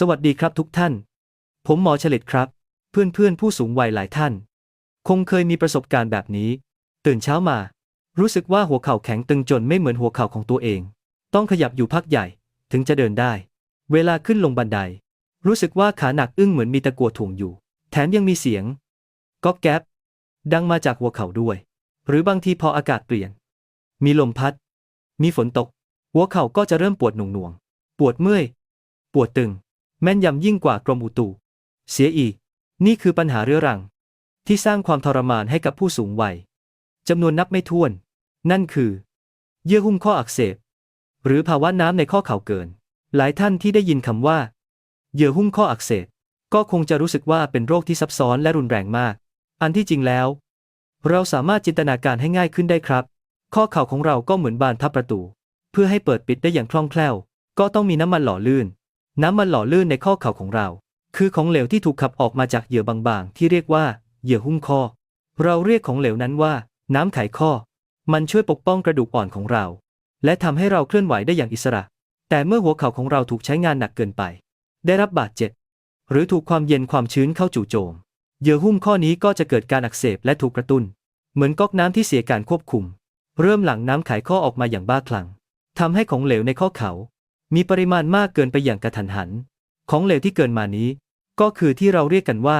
สวัสดีครับทุกท่าน ผมหมอเฉลิดครับ เพื่อนเพื่อนผู้สูงวัยหลายท่าน คงเคยมีประสบการณ์แบบนี้ ตื่นเช้ามา รู้สึกว่าหัวเข่าแข็งตึงจนไม่เหมือนหัวเข่าของตัวเอง ต้องขยับอยู่พักใหญ่ ถึงจะเดินได้ เวลาขึ้นลงบันได รู้สึกว่าขาหนักอึ้งเหมือนมีตะกั่วถ่วงอยู่ แถมยังมีเสียงก๊อบแก๊บดังมาจากหัวเข่าด้วย หรือบางทีพออากาศเปลี่ยน มีลมพัด มีฝนตก หัวเข่าก็จะเริ่มปวดหน่วงๆปวดเมื่อย ปวดตึง แม่นยำยิ่งกว่ากรมอุตุ เสียอีก นี่คือปัญหาเรื้อรัง ที่สร้างความทรมานให้กับผู้สูงวัยจำนวนนับไม่ถ้วน นั่นคือ เยื่อหุ้มข้ออักเสบ หรือภาวะน้ำในข้อเข่าเกิน หลายท่านที่ได้ยินคำว่า เยื่อหุ้มข้ออักเสบ ก็คงจะรู้สึกว่าเป็นโรคที่ซับซ้อนและรุนแรงมาก อันที่จริงแล้ว เราสามารถจินตนาการให้ง่ายขึ้นได้ครับ ข้อเข่าของเราก็เหมือนบานพับประตู เพื่อให้เปิดปิดได้อย่างคล่องแคล่ว ก็ต้องมีน้ำมันหล่อลื่น น้ำมันหล่อลื่นในข้อเข่าของเรา คือของเหลวที่ถูกขับออกมาจากเหยื่อบางๆ ที่เรียกว่าเหยื่อหุ้มข้อ เราเรียกของเหลวนั้นว่า น้ำไขข้อ มันช่วยปกป้องกระดูกอ่อนของเรา และทำให้เราเคลื่อนไหวได้อย่างอิสระ แต่เมื่อหัวเข่าของเราถูกใช้งานหนักเกินไป ได้รับบาดเจ็บ หรือถูกความเย็นความชื้นเข้าจู่โจม เหยื่อหุ้มข้อนี้ก็จะเกิดการอักเสบและถูกกระตุ้น เหมือนก๊อกน้ำที่เสียการควบคุม เริ่มหลั่งน้ำไขข้อออกมาอย่างบ้าคลั่งทำให้ของเหลวในข้อเขา มีปริมาณมากเกินไปอย่างกระทันหัน ของเหลวที่เกินมานี้ ก็คือที่เราเรียกกันว่า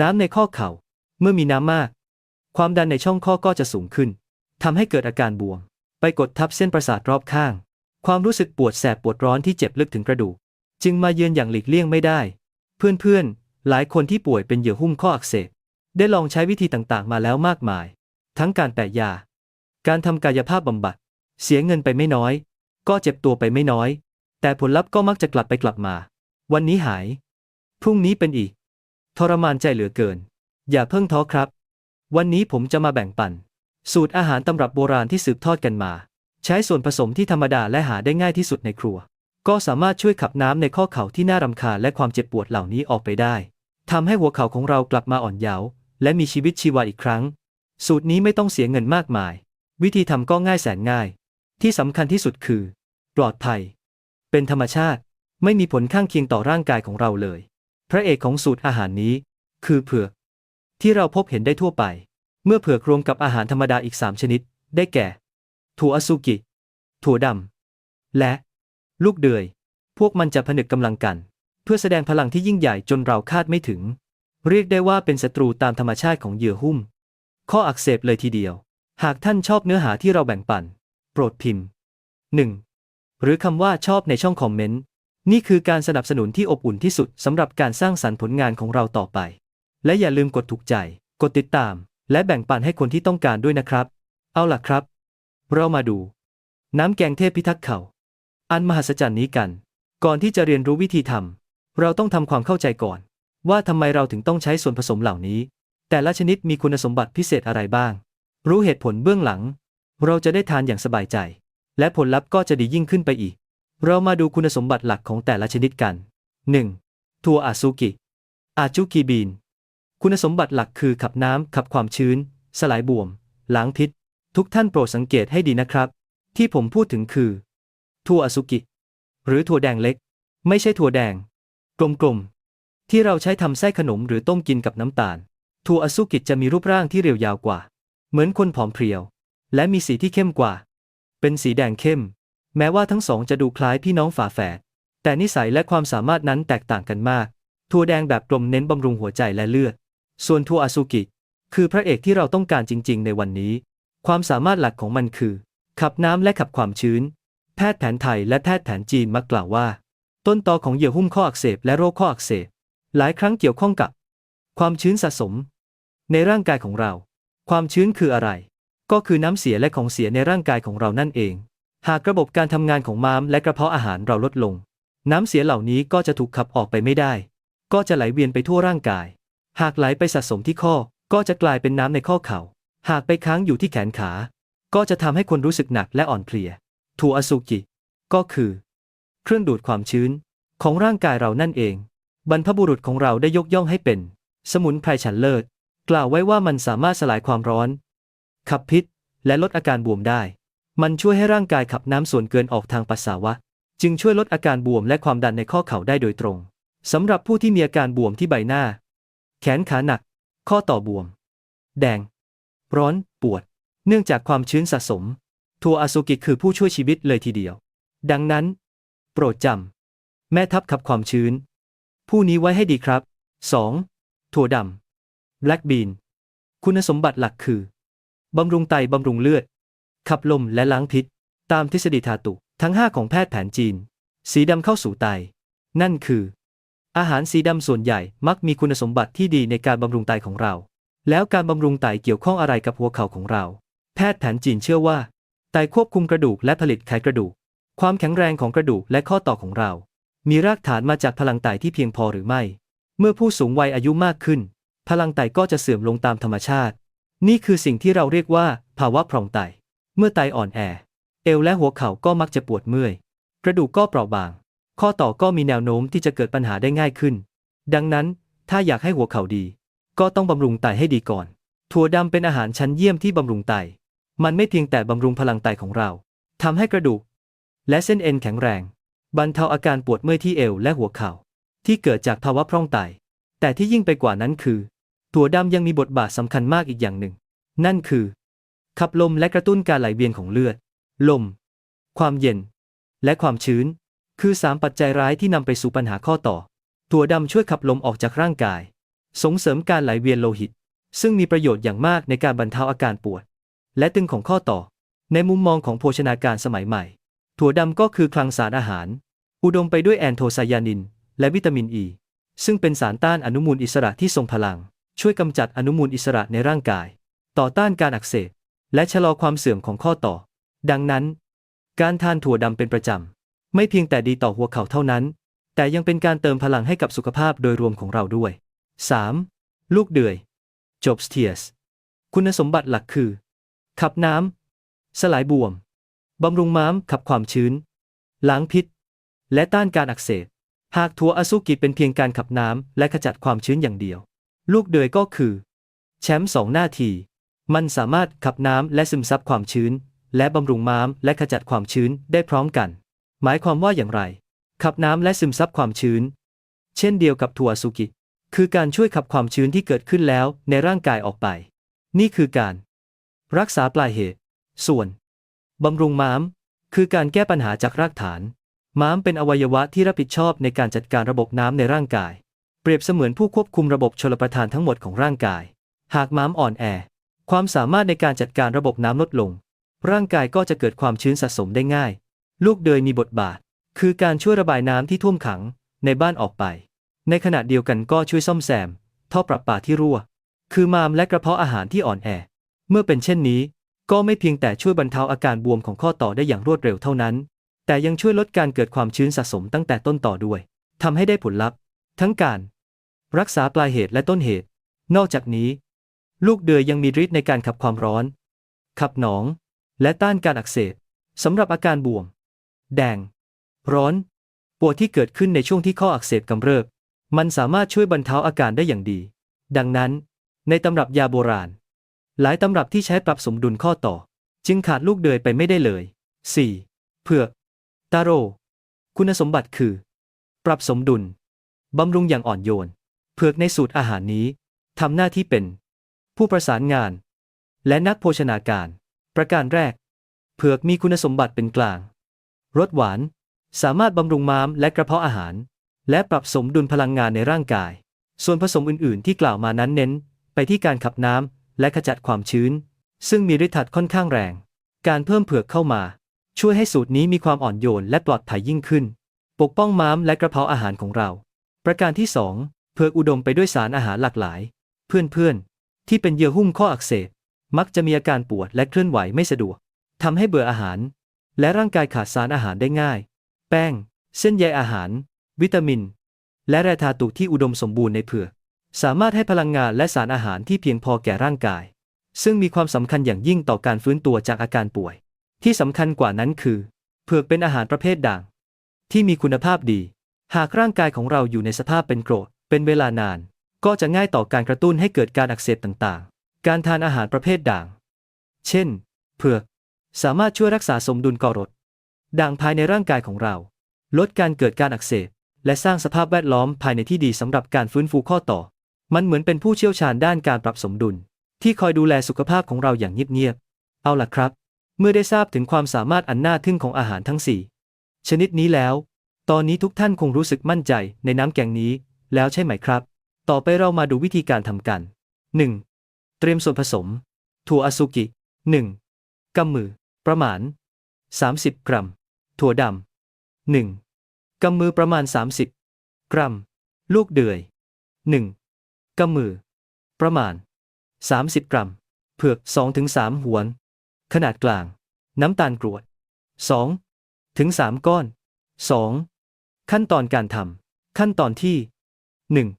น้ำในข้อเข่า เมื่อมีน้ำมาก ความดันในช่องข้อก็จะสูงขึ้นทำให้เกิดอาการบวม ไปกดทับเส้นประสาทรอบข้าง ความรู้สึกปวดแสบปวดร้อนที่เจ็บลึกถึงกระดูก จึงมาเยือนอย่างหลีกเลี่ยงไม่ได้ เพื่อนๆ หลายคนที่ป่วยเป็นเหยื่อหุ้มข้ออักเสบ ได้ลองใช้วิธีต่างๆ มาแล้วมากมาย ทั้งการแปะยา การทำกายภาพบำบัด เสียเงินไปไม่น้อย ก็เจ็บตัวไปไม่น้อย แต่ผลลัพธ์ก็มักจะกลับไปกลับมา วันนี้หาย พรุ่งนี้เป็นอีก ทรมานใจเหลือเกิน อย่าเพิ่งท้อครับ วันนี้ผมจะมาแบ่งปัน สูตรอาหารตำรับโบราณที่สืบทอดกันมา ใช้ส่วนผสมที่ธรรมดาและหาได้ง่ายที่สุดในครัว ก็สามารถช่วยขับน้ำในข้อเข่าที่น่ารำคาญและความเจ็บปวดเหล่านี้ออกไปได้ทำให้หัวเข่าของเรากลับมาอ่อนเยาว์และมีชีวิตชีวาอีกครั้ง สูตรนี้ไม่ต้องเสียเงินมากมาย วิธีทำก็ง่ายแสนง่าย ที่สำคัญที่สุดคือ ลอดภัย เป็นธรรมชาติไม่มีผลข้างเคียงต่อร่างกายของเราเลย พระเอกของสูตรอาหารนี้ คือเผือก ที่เราพบเห็นได้ทั่วไป เมื่อเผือกรวมกับอาหารธรรมดาอีก3ชนิด ได้แก่ ถั่วอสุกิ ถั่วดำ และ ลูกเดือย พวกมันจะผนึกกำลังกัน เพื่อแสดงพลังที่ยิ่งใหญ่จนเราคาดไม่ถึง เรียกได้ว่าเป็นศัตรูตามธรรมชาติของเหยื่อหุ้ม ข้ออักเสบเลยทีเดียว หากท่านชอบเนื้อหาที่เราแบ่งปัน โปรดพิมพ์ 1. หรือคำว่าชอบในช่องคอมเมนต์ นี่คือการสนับสนุนที่อบอุ่นที่สุดสำหรับการสร้างสรรค์ผลงานของเราต่อไป และอย่าลืมกดถูกใจ กดติดตาม และแบ่งปันให้คนที่ต้องการด้วยนะครับ เอาล่ะครับ เรามาดู น้ำแกงเทพพิทักษ์เขาอันมหัศจรรย์นี้กัน ก่อนที่จะเรียนรู้วิธีทำเราต้องทำความเข้าใจก่อน ว่าทำไมเราถึงต้องใช้ส่วนผสมเหล่านี้ แต่ละชนิดมีคุณสมบัติพิเศษอะไรบ้าง รู้เหตุผลเบื้องหลัง เราจะได้ทานอย่างสบายใจ และผลลัพธ์ก็จะดียิ่งขึ้นไปอีก เรามาดูคุณสมบัติหลักของแต่ละชนิดกัน 1. ถั่วอาซูกิอาจูกิบีน คุณสมบัติหลักคือขับน้ำขับความชื้น สลายบวม ล้างพิษ ทุกท่านโปรดสังเกตให้ดีนะครับ ที่ผมพูดถึงคือถั่วอาซูกิ หรือถั่วแดงเล็ก ไม่ใช่ถั่วแดง กลมๆ ที่เราใช้ทำไส้ขนมหรือต้มกินกับน้ำตาลถั่วอาซูกิจะมีรูปร่างที่เรียวยาวกว่า เหมือนคนผอมเพรียว และมีสีที่เข้มกว่า เป็นสีแดงเข้ม แม้ว่าทั้งสองจะดูคล้ายพี่น้องฝาแฝด แต่นิสัยและความสามารถนั้นแตกต่างกันมาก ถั่วแดงแบบกลมเน้นบำรุงหัวใจและเลือด ส่วนถั่วอาซูกิ คือพระเอกที่เราต้องการจริง ๆ ในวันนี้ ความสามารถหลักของมันคือ ขับน้ำและขับความชื้น แพทย์แผนไทยและแพทย์แผนจีนมักกล่าวว่า ต้นตอของเหยื่อหุ้มข้ออักเสบและโรคข้ออักเสบ หลายครั้งเกี่ยวข้องกับ ความชื้นสะสม ในร่างกายของเรา ความชื้นคืออะไร ก็คือน้ำเสียและของเสียในร่างกายของเรานั่นเอง หากระบบการทำงานของม้ามและกระเพาะอาหารเราลดลง น้ำเสียเหล่านี้ก็จะถูกขับออกไปไม่ได้ ก็จะไหลเวียนไปทั่วร่างกาย หากไหลไปสะสมที่ข้อก็จะกลายเป็นน้ำในข้อเข่า หากไปค้างอยู่ที่แขนขา ก็จะทำให้คนรู้สึกหนักและอ่อนเพลียถั่วอสุกิ ก็คือ เครื่องดูดความชื้น ของร่างกายเรานั่นเอง บรรพบุรุษของเราได้ยกย่องให้เป็น สมุนไพรชั้นเลิศ กล่าวไว้ว่ามันสามารถสลายความร้อน ขับพิษ และลดอาการบวมได้ มันช่วยให้ร่างกายขับน้ำส่วนเกินออกทางปัสสาวะ จึงช่วยลดอาการบวมและความดันในข้อเข่าได้โดยตรงสำหรับผู้ที่มีอาการบวมที่ใบหน้า แขนขาหนัก ข้อต่อบวม แดง ร้อน ปวด เนื่องจากความชื้นสะสม ทัวอาซุกิคือผู้ช่วยชีวิตเลยทีเดียว ดังนั้น โปรดจำแม่ทัพขับความชื้น ผู้นี้ไว้ให้ดีครับ 2. ถั่วดำ black bean คุณสมบัติหลักคือ บำรุงไตบำรุงเลือด ขับลมและล้างพิษ ตามทฤษฎีธาตุทั้ง 5 ของแพทย์แผนจีน สีดำเข้าสู่ไต นั่นคือ อาหารสีดำส่วนใหญ่มักมีคุณสมบัติที่ดีในการบำรุงไตของเรา แล้วการบำรุงไตเกี่ยวข้องอะไรกับหัวเข่าของเรา แพทย์แผนจีนเชื่อว่า ไตควบคุมกระดูกและผลิตไขกระดูก ความแข็งแรงของกระดูกและข้อต่อของเรา มีรากฐานมาจากพลังไตที่เพียงพอหรือไม่ เมื่อผู้สูงวัยอายุมากขึ้น พลังไตก็จะเสื่อมลงตามธรรมชาติ นี่คือสิ่งที่เราเรียกว่า ภาวะพร่องไต เมื่อไตอ่อนแอ เอวและหัวเข่าก็มักจะปวดเมื่อย กระดูกก็เปราะบาง ข้อต่อก็มีแนวโน้มที่จะเกิดปัญหาได้ง่ายขึ้น ดังนั้น ถ้าอยากให้หัวเข่าดี ก็ต้องบำรุงไตให้ดีก่อน ถั่วดำเป็นอาหารชั้นเยี่ยมที่บำรุงไต มันไม่เพียงแต่บำรุงพลังไตของเราทำให้กระดูก และเส้นเอ็นแข็งแรง บรรเทาอาการปวดเมื่อยที่เอวและหัวเข่า ที่เกิดจากภาวะพร่องไต แต่ที่ยิ่งไปกว่านั้นคือ ถั่วดำยังมีบทบาทสำคัญมากอีกอย่างหนึ่ง นั่นคือ ขับลมและกระตุ้นการไหลเวียนของเลือด ลม ความเย็น และความชื้น คือสามปัจจัยร้ายที่นำไปสู่ปัญหาข้อต่อ ถั่วดำช่วยขับลมออกจากร่างกาย ส่งเสริมการไหลเวียนโลหิต ซึ่งมีประโยชน์อย่างมากในการบรรเทาอาการปวด และตึงของข้อต่อ ในมุมมองของโภชนาการสมัยใหม่ ถั่วดำก็คือคลังสารอาหาร อุดมไปด้วยแอนโทไซยานิน และวิตามินอ e, ีซึ่งเป็นสารต้านอนุมูลอิสระที่ทรงพลัง ช่วยกำจัดอนุมูลอิสระในร่างกาย ต่อต้านการอักเสบ และชะลอความเสื่อมของข้อต่อ ดังนั้น การทานถั่วดำเป็นประจำ ไม่เพียงแต่ดีต่อหัวเข่าเท่านั้น แต่ยังเป็นการเติมพลังให้กับสุขภาพโดยรวมของเราด้วย 3. ลูกเดือยจบสเทียสคุณสมบัติหลักคือ ขับน้ำ สลายบวม บำรุงม้าม ขับความชื้น ล้างพิษ และต้านการอักเสบ หากถั่วอสุกิเป็นเพียงการขับน้ำและขจัดความชื้นอย่างเดียว ลูกเดือยก็คือ แชมป์สองหน้าที มันสามารถขับน้ำและซึมซับความชื้น และบำรุงม้ามและขจัดความชื้นได้พร้อมกัน หมายความว่าอย่างไร ขับน้ำและซึมซับความชื้น เช่นเดียวกับถั่วสุกิ คือการช่วยขับความชื้นที่เกิดขึ้นแล้วในร่างกายออกไป นี่คือการ รักษาปลายเหตุ ส่วนบำรุงม้าม คือการแก้ปัญหาจากรากฐาน ม้ามเป็นอวัยวะที่รับผิดชอบในการจัดการระบบน้ำในร่างกาย เปรียบเสมือนผู้ควบคุมระบบชลประทานทั้งหมดของร่างกาย หากม้ามอ่อนแอ ความสามารถในการจัดการระบบน้ำลดลง ร่างกายก็จะเกิดความชื้นสะสมได้ง่าย ลูกเดยมีบทบาท คือการช่วยระบายน้ำที่ท่วมขังในบ้านออกไป ในขณะเดียวกันก็ช่วยซ่อมแซม ท่อประปาที่รั่ว คือม้ามและกระเพาะอาหารที่อ่อนแอ เมื่อเป็นเช่นนี้ ก็ไม่เพียงแต่ช่วยบรรเทาอาการบวมของข้อต่อได้อย่างรวดเร็วเท่านั้น แต่ยังช่วยลดการเกิดความชื้นสะสมตั้งแต่ต้นต่อด้วยทำให้ได้ผลลัพธ์ ทั้งการ รักษาปลายเหตุและต้นเหตุ นอกจากนี้ ลูกเดือยยังมีฤทธิ์ในการขับความร้อน ขับหนอง และต้านการอักเสบสำหรับอาการบวม แดง ร้อน ปวดที่เกิดขึ้นในช่วงที่ข้ออักเสบกำเริบ มันสามารถช่วยบรรเทาอาการได้อย่างดี ดังนั้น ในตำรับยาโบราณ หลายตำรับที่ใช้ปรับสมดุลข้อต่อ จึงขาดลูกเดือยไปไม่ได้เลย 4. เผือก ตาโร คุณสมบัติคือ ปรับสมดุล บำรุงอย่างอ่อนโยน เผือกในสูตรอาหารนี้ทำหน้าที่เป็น ผู้ประสานงาน และนักโภชนาการ ประการแรก เผือกมีคุณสมบัติเป็นกลางรสหวาน สามารถบำรุงม้ามและกระเพาะอาหาร และปรับสมดุลพลังงานในร่างกาย ส่วนผสมอื่นๆ ที่กล่าวมานั้นเน้น ไปที่การขับน้ำและขจัดความชื้น ซึ่งมีฤทธิ์ทัดค่อนข้างแรง การเพิ่มเผือกเข้ามา ช่วยให้สูตรนี้มีความอ่อนโยนและปลอดภัยยิ่งขึ้น ปกป้องม้ามและกระเพาะอาหารของเรา ประการที่ 2 เผือกอุดมไปด้วยสารอาหารหลากหลาย เพื่อนๆ ที่เป็นเยื่อหุ้มข้ออักเสบ มักจะมีอาการปวดและเคลื่อนไหวไม่สะดวกทำให้เบื่ออาหาร และร่างกายขาดสารอาหารได้ง่าย แป้ง เส้นใยอาหาร วิตามิน และแร่ธาตุที่อุดมสมบูรณ์ในเผือก สามารถให้พลังงานและสารอาหารที่เพียงพอแก่ร่างกาย ซึ่งมีความสำคัญอย่างยิ่งต่อการฟื้นตัวจากอาการป่วย ที่สำคัญกว่านั้นคือ เผือกเป็นอาหารประเภทด่าง ที่มีคุณภาพดี หากร่างกายของเราอยู่ในสภาพเป็นโกรธ เป็นเวลานาน ก็จะง่ายต่อการกระตุ้นให้เกิดการอักเสบต่างๆ การทานอาหารประเภทด่าง เช่น เผือก สามารถช่วยรักษาสมดุลกรด ด่างภายในร่างกายของเรา ลดการเกิดการอักเสบ และสร้างสภาพแวดล้อมภายในที่ดีสำหรับการฟื้นฟูข้อต่อ มันเหมือนเป็นผู้เชี่ยวชาญด้านการปรับสมดุล ที่คอยดูแลสุขภาพของเราอย่างเงียบๆ เอาล่ะครับ เมื่อได้ทราบถึงความสามารถอันน่าทึ่งของอาหารทั้ง 4 ชนิดนี้แล้ว ตอนนี้ทุกท่านคงรู้สึกมั่นใจในน้ำแกงนี้ แล้วใช่ไหมครับ ต่อไปเรามาดูวิธีการทำกัน 1. เตรียมส่วนผสม ถั่วอาซุกิ 1. กำมือ ประมาณ 30 กรัม ถั่วดำ 1. กำมือประมาณ 30 กรัม ลูกเดือย 1. กำมือ ประมาณ 30 กรัม เผือก 2-3หวน ขนาดกลาง น้ำตาลกรวด 2 ถึง 3 ก้อน 2. ขั้นตอนการทำขั้นตอนที่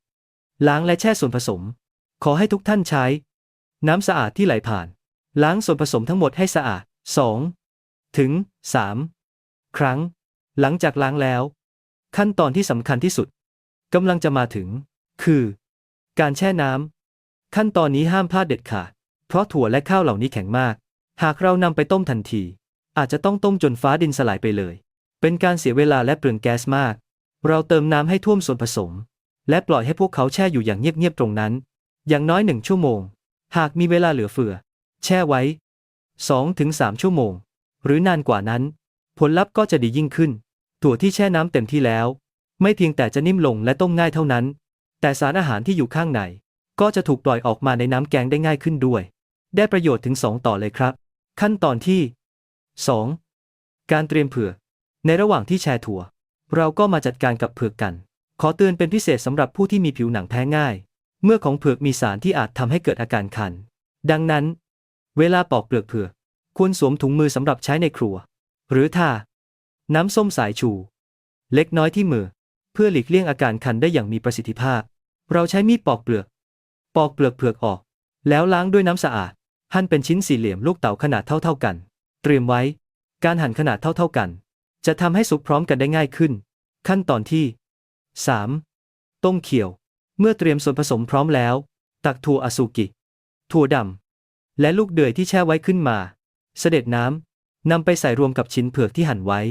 1. ล้างและแช่ส่วนผสม ขอให้ทุกท่านใช้ น้ำสะอาดที่ไหลผ่าน ล้างส่วนผสมทั้งหมดให้สะอาด 2. ถึง 3. ครั้ง หลังจากล้างแล้ว ขั้นตอนที่สำคัญที่สุดกำลังจะมาถึง คือ การแช่น้ำขั้นตอนนี้ห้ามพลาดเด็ดขาด เพราะถั่วและข้าวเหล่านี้แข็งมาก หากเรานำไปต้มทันที อาจจะต้องต้มจนฟ้าดินสลายไปเลย เป็นการเสียเวลาและเปลืองแก๊สมาก เราเติมน้ำให้ท่วมส่วนผสม และปล่อยให้พวกเขาแช่อยู่อย่างเงียบๆตรงนั้น อย่างน้อยหนึ่งชั่วโมง หากมีเวลาเหลือเฟือ แช่ไว้ 2-3 ชั่วโมง หรือนานกว่านั้น ผลลัพธ์ก็จะดียิ่งขึ้น ถั่วที่แช่น้ำเต็มที่แล้ว ไม่เพียงแต่จะนิ่มลงและต้มง่ายเท่านั้น แต่สารอาหารที่อยู่ข้างในก็จะถูกปล่อยออกมาในน้ำแกงได้ง่ายขึ้นด้วย ได้ประโยชน์ถึง 2 ต่อเลยครับ ขั้นตอนที่ 2. การเตรียมเผื่อ ในระหว่างที่แช่ถั่ว เราก็มาจัดการกับเผือกกัน ขอเตือนเป็นพิเศษสำหรับผู้ที่มีผิวหนังแพ้ง่าย เมื่อของเผือกมีสารที่อาจทำให้เกิดอาการคัน ดังนั้น เวลาปอกเปลือกเผือกควรสวมถุงมือสำหรับใช้ในครัว หรือทาน้ำส้มสายชู เล็กน้อยที่มือ เพื่อหลีกเลี่ยงอาการคันได้อย่างมีประสิทธิภาพ เราใช้มีดปอกเปลือก ปอกเปลือกเผือกออก แล้วล้างด้วยน้ำสะอาด หั่นเป็นชิ้นสี่เหลี่ยมลูกเต๋าขนาดเท่าๆกัน เตรียมไว้ การหั่นขนาดเท่าๆกัน จะทำให้สุกพร้อมกันได้ง่ายขึ้น ขั้นตอนที่ 3. ต้มเคี่ยว เมื่อเตรียมส่วนผสมพร้อมแล้ว ตักถั่วอาซูกิ ถั่วดำและลูกเดือยที่แช่ไว้ขึ้นมา เสด็จน้ำนำไปใส่รวมกับชิ้นเผือกที่หั่นไว้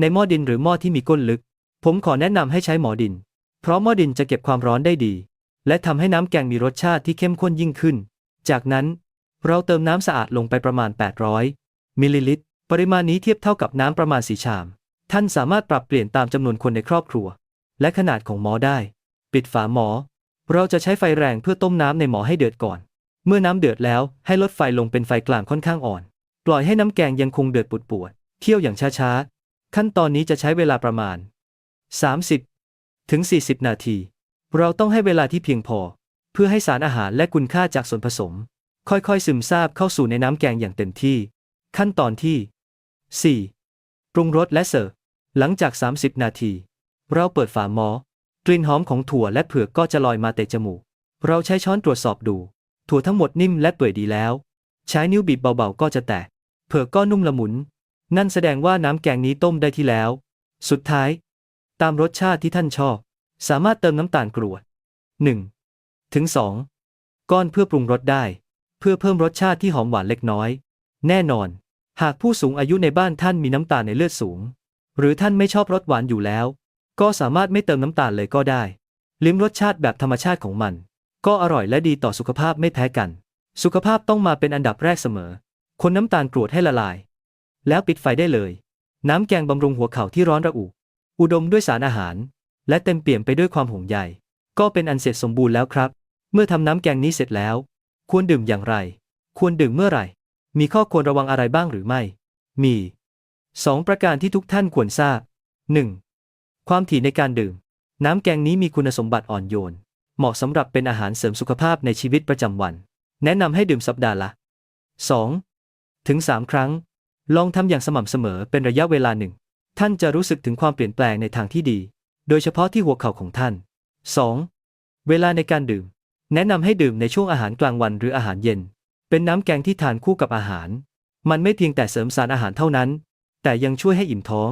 ในหม้อดินหรือหม้อที่มีก้นลึก ผมขอแนะนำให้ใช้หม้อดิน เพราะหม้อดินจะเก็บความร้อนได้ดี และทำให้น้ำแกงมีรสชาติที่เข้มข้นยิ่งขึ้น จากนั้น เราเติมน้ำสะอาดลงไปประมาณ 800มิลลิลิตร ปริมาณนี้เทียบเท่ากับน้ำประมาณสีชาม ท่านสามารถปรับเปลี่ยนตามจำนวนคนในครอบครัว และขนาดของหม้อได้ ปิดฝาหม้อเราจะใช้ไฟแรงเพื่อต้มน้ำในหม้อให้เดือดก่อน เมื่อน้ำเดือดแล้วให้ลดไฟลงเป็นไฟกลางค่อนข้างอ่อน ปล่อยให้น้ำแกงยังคงเดือดปุดๆเคี่ยวอย่างช้าๆ ขั้นตอนนี้จะใช้เวลาประมาณ 30 ถึง 40 นาที เราต้องให้เวลาที่เพียงพอ เพื่อให้สารอาหารและคุณค่าจากส่วนผสม ค่อยๆ ซึมซาบเข้าสู่ในน้ำแกงอย่างเต็มที่ ขั้นตอนที่ 4. ปรุงรสและเสิร์ฟ หลังจาก 30 นาที เราเปิดฝาหม้อกลิ่นหอมของถั่วและเผือกก็จะลอยมาเตะจมูก เราใช้ช้อนตรวจสอบดู ถั่วทั้งหมดนิ่มและเปื่อยดีแล้ว ใช้นิ้วบีบเบาๆก็จะแตก เผือกก็นุ่มละมุน นั่นแสดงว่าน้ำแกงนี้ต้มได้ที่แล้ว สุดท้าย ตามรสชาติที่ท่านชอบ สามารถเติมน้ำตาลกรวด 1. ถึง 2. ก้อนเพื่อปรุงรสได้ เพื่อเพิ่มรสชาติที่หอมหวานเล็กน้อย แน่นอน หากผู้สูงอายุในบ้านท่านมีน้ำตาลในเลือดสูง หรือท่านไม่ชอบรสหวานอยู่แล้ว ก็สามารถไม่เติมน้ำตาลเลยก็ได้ ลิ้มรสชาติแบบธรรมชาติของมัน ก็อร่อยและดีต่อสุขภาพไม่แพ้กัน สุขภาพต้องมาเป็นอันดับแรกเสมอ คนน้ำตาลกรวดให้ละลาย แล้วปิดไฟได้เลย น้ำแกงบำรุงหัวเข่าที่ร้อนระอุ อุดมด้วยสารอาหาร และเต็มเปี่ยมไปด้วยความห่วงใยก็เป็นอันเสร็จสมบูรณ์แล้วครับ เมื่อทำน้ำแกงนี้เสร็จแล้ว ควรดื่มอย่างไร ควรดื่มเมื่อไหร่ มีข้อควรระวังอะไรบ้างหรือไม่ มี 2 ประการที่ทุกท่านควรทราบ 1. ความถี่ในการดื่ม น้ำแกงนี้มีคุณสมบัติอ่อนโยน เหมาะสำหรับเป็นอาหารเสริมสุขภาพในชีวิตประจำวัน แนะนำให้ดื่มสัปดาห์ละ 2. ถึง 3 ครั้ง ลองทำอย่างสม่ำเสมอเป็นระยะเวลาหนึ่ง ท่านจะรู้สึกถึงความเปลี่ยนแปลงในทางที่ดี โดยเฉพาะที่หัวเข่าของท่าน 2. เวลาในการดื่ม แนะนำให้ดื่มในช่วงอาหารกลางวันหรืออาหารเย็น เป็นน้ำแกงที่ทานคู่กับอาหาร มันไม่เพียงแต่เสริมสารอาหารเท่านั้น แต่ยังช่วยให้อิ่มท้อง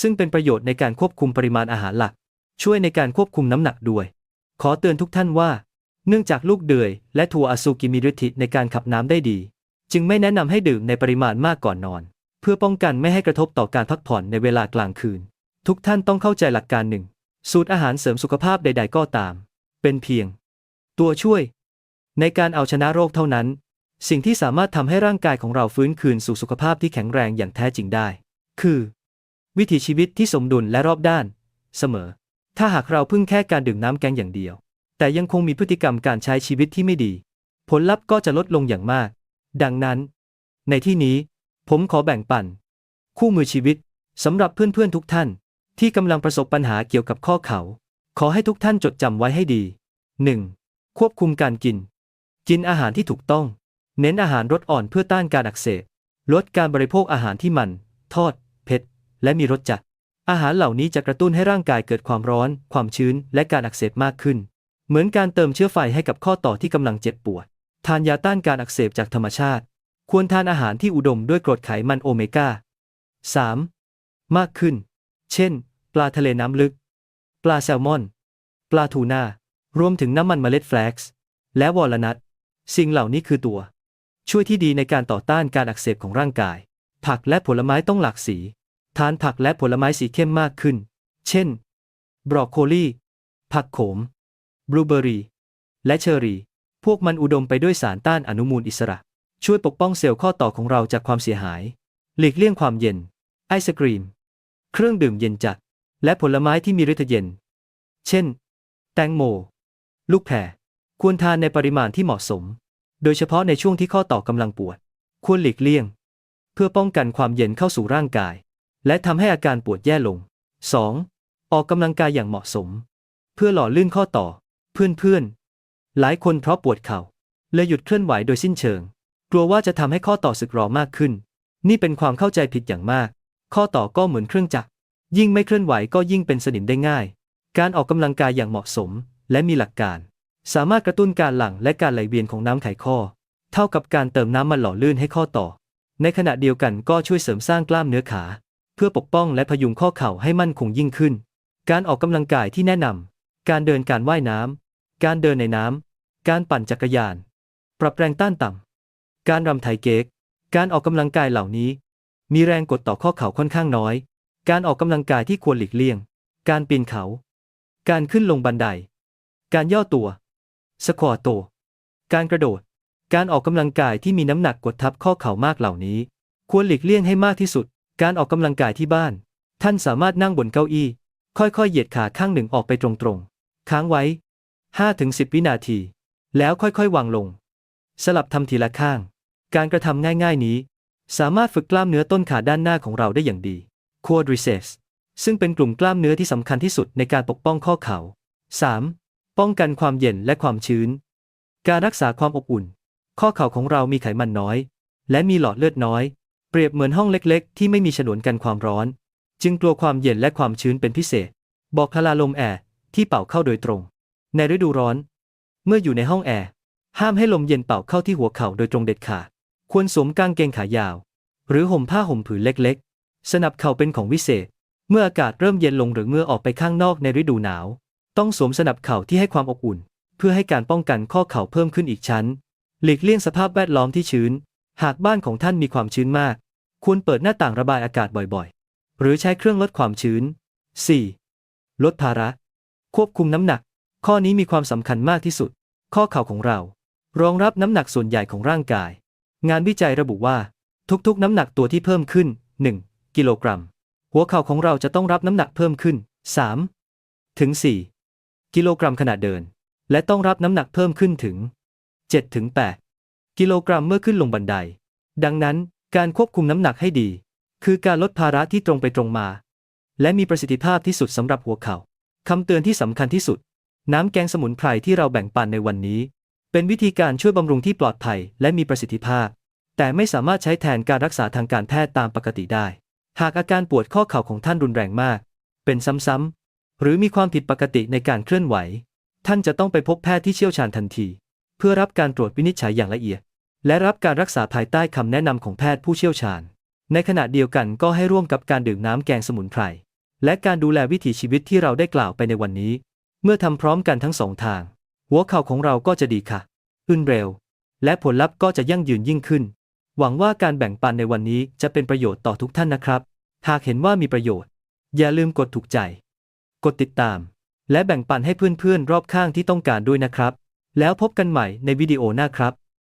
ซึ่งเป็นประโยชน์ในการควบคุมปริมาณอาหารหลัก ช่วยในการควบคุมน้ำหนักด้วย ขอเตือนทุกท่านว่า เนื่องจากลูกเดือย และถั่วอาซูกิมีฤทธิ์ในการขับน้ำได้ดี จึงไม่แนะนำให้ดื่มในปริมาณมากก่อนนอน เพื่อป้องกันไม่ให้กระทบต่อการพักผ่อนในเวลากลางคืน ทุกท่านต้องเข้าใจหลักการหนึ่ง สูตรอาหารเสริมสุขภาพใด ๆ ก็ตาม เป็นเพียง ตัวช่วย ในการเอาชนะโรคเท่านั้น สิ่งที่สามารถทำให้ร่างกายของเราฟื้นคืนสู่สุขภาพที่แข็งแรงอย่างแท้จริงได้ คือ วิถีชีวิตที่สมดุลและรอบด้าน เสมอ ถ้าหากเราพึ่งแค่การดื่มน้ำแกงอย่างเดียว แต่ยังคงมีพฤติกรรมการใช้ชีวิตที่ไม่ดี ผลลัพธ์ก็จะลดลงอย่างมาก ดังนั้น ในที่นี้ ผมขอแบ่งปัน คู่มือชีวิตสำหรับเพื่อนๆทุกท่าน ที่กำลังประสบปัญหาเกี่ยวกับข้อเขา ขอให้ทุกท่านจดจำไว้ให้ดี 1. ควบคุมการกิน กินอาหารที่ถูกต้อง เน้นอาหารรสอ่อนเพื่อต้านการอักเสบ ลดการบริโภคอาหารที่มัน ทอด เผ็ด และมีรสจัด อาหารเหล่านี้จะกระตุ้นให้ร่างกายเกิดความร้อน ความชื้น และการอักเสบมากขึ้น เหมือนการเติมเชื้อไฟให้กับข้อต่อที่กำลังเจ็บปวด ทานยาต้านการอักเสบจากธรรมชาติ ควรทานอาหารที่อุดมด้วยกรดไขมันโอเมก้า 3. มากขึ้น เช่น ปลาทะเลน้ำลึก ปลาแซลมอน ปลาทูน่ารวมถึงน้ำมันเมล็ดแฟลกซ์ และวอลนัท สิ่งเหล่านี้คือตัว ช่วยที่ดีในการต่อต้านการอักเสบของร่างกาย ผักและผลไม้ต้องหลากสี ทานผักและผลไม้สีเข้มมากขึ้น เช่น บรอกโคลี ผักโขม บลูเบอรี่ และเชอร์รี่ พวกมันอุดมไปด้วยสารต้านอนุมูลอิสระ ช่วยปกป้องเซลล์ข้อต่อของเราจากความเสียหาย หลีกเลี่ยงความเย็น ไอศกรีม เครื่องดื่มเย็นจัด และผลไม้ที่มีฤทธิ์เย็น เช่น แตงโม ลูกแพรควรทานในปริมาณที่เหมาะสม โดยเฉพาะในช่วงที่ข้อต่อกำลังปวด ควรหลีกเลี่ยง เพื่อป้องกันความเย็นเข้าสู่ร่างกาย และทำให้อาการปวดแย่ลง 2. ออกกำลังกายอย่างเหมาะสม เพื่อหล่อลื่นข้อต่อ เพื่อนๆ หลายคนเพราะปวดเข่าเลยหยุดเคลื่อนไหวโดยสิ้นเชิง กลัวว่าจะทำให้ข้อต่อสึกหรอมากขึ้น นี่เป็นความเข้าใจผิดอย่างมาก ข้อต่อก็เหมือนเครื่องจักร ยิ่งไม่เคลื่อนไหวก็ยิ่งเป็นสนิมได้ง่าย การออกกำลังกายอย่างเหมาะสม และมีหลักการ สามารถกระตุ้นการหลั่งและการไหลเวียนของน้ำไขข้อ เท่ากับการเติมน้ำมันหล่อลื่นให้ข้อต่อ ในขณะเดียวกันก็ช่วยเสริมสร้างกล้ามเนื้อขา เพื่อปกป้องและพยุงข้อเข่าให้มั่นคงยิ่งขึ้น การออกกำลังกายที่แนะนำการเดินการว่ายน้ำการเดินในน้ำการปั่นจักรยาน ปรับแรงต้านต่ำการรำไถเก๊ก การออกกำลังกายเหล่านี้ มีแรงกดต่อข้อเข่าค่อนข้างน้อย การออกกำลังกายที่ควรหลีกเลี่ยง การปีนเขา การขึ้นลงบันได การย่อตัว สควอตโต การกระโดด การออกกำลังกายที่มีน้ำหนักกดทับข้อเข่ามากเหล่านี้ ควรหลีกเลี่ยงให้มากที่สุด การออกกำลังกายที่บ้าน ท่านสามารถนั่งบนเก้าอี้ ค่อยๆ เหยียดขาข้างหนึ่งออกไปตรงๆ ค้างไว้ 5-10 วินาที แล้วค่อยๆ วางลง สลับทำทีละข้าง การกระทำง่ายๆนี้ สามารถฝึกกล้ามเนื้อต้นขาด้านหน้าของเราได้อย่างดี quadriceps ซึ่งเป็นกลุ่มกล้ามเนื้อที่สำคัญที่สุดในการปกป้องข้อเขา่า 3. ป้องกันความเย็นและความชื้น การรักษาความอบอุ่น ข้อเข่าของเรามีไขมันน้อย และมีหลอดเลือดน้อย เปรียบเหมือนห้องเล็กๆ ที่ไม่มีฉนวนกันความร้อน จึงกลัวความเย็นและความชื้นเป็นพิเศษ บอกคลาลมแอร์ที่เป่าเข้าโดยตรง ในฤดูร้อน เมื่ออยู่ในห้องแอร์ห้ามให้ลมเย็นเป่าเข้าที่หัวเข่าโดยตรงเด็ดขาด ควรสวมกางเกงขายาว หรือห่มผ้าห่มผืนเล็กๆ สนับเข่าเป็นของวิเศษ เมื่ออากาศเริ่มเย็นลงหรือเมื่อออกไปข้างนอกในฤดูหนาว ต้องสวมสนับเข่าที่ให้ความอบอุ่น เพื่อให้การป้องกันข้อเข่าเพิ่มขึ้นอีกชั้น หลีกเลี่ยงสภาพแวดล้อมที่ชื้น หากบ้านของท่านมีความชื้นมาก ควรเปิดหน้าต่างระบายอากาศบ่อยๆ หรือใช้เครื่องลดความชื้น 4. ลดภาระ ควบคุมน้ำหนัก ข้อนี้มีความสำคัญมากที่สุด ข้อเข่าของเรา รองรับน้ำหนักส่วนใหญ่ของร่างกาย งานวิจัยระบุว่า ทุกๆ น้ำหนักตัวที่เพิ่มขึ้น 1 กิโลกรัม หัวเข่าของเราจะต้องรับน้ำหนักเพิ่มขึ้น 3 ถึง 4 กิโลกรัมขณะเดิน และต้องรับน้ำหนักเพิ่มขึ้นถึง7ถึง8กิโลกรัมเมื่อขึ้นลงบันได ดังนั้นการควบคุมน้ำหนักให้ดี คือการลดภาระที่ตรงไปตรงมา และมีประสิทธิภาพที่สุดสำหรับหัวเขา่าคำเตือนที่สำคัญที่สุด น้ำแกงสมุนไพรที่เราแบ่งปันในวันนี้ เป็นวิธีการช่วยบำรุงที่ปลอดภัยและมีประสิทธิภาพ แต่ไม่สามารถใช้แทนการรักษาทางการแพทย์ตามปกติได้ หากอาการปวดข้อเข่าของท่านรุนแรงมาก เป็นซ้ำๆ หรือมีความผิดปกติในการเคลื่อนไหว ท่านจะต้องไปพบแพทย์ที่เชี่ยวชาญทันที เพื่อรับการตรวจวินิจฉัยอย่างละเอียด และรับการรักษาภายใต้คำแนะนำของแพทย์ผู้เชี่ยวชาญ ในขณะเดียวกันก็ให้ร่วมกับการดื่มน้ำแกงสมุนไพรและการดูแลวิถีชีวิตที่เราได้กล่าวไปในวันนี้ เมื่อทำพร้อมกันทั้งสองทาง หัวเข่าของเราก็จะดีค่ะอึนเร็ว และผลลัพธ์ก็จะยั่งยืนยิ่งขึ้น หวังว่าการแบ่งปันในวันนี้จะเป็นประโยชน์ต่อทุกท่านนะครับ หากเห็นว่ามีประโยชน์ อย่าลืมกดถูกใจ กดติดตาม และแบ่งปันให้เพื่อนๆรอบข้างที่ต้องการด้วยนะครับ แล้วพบกันใหม่ในวิดีโอหน้าครับ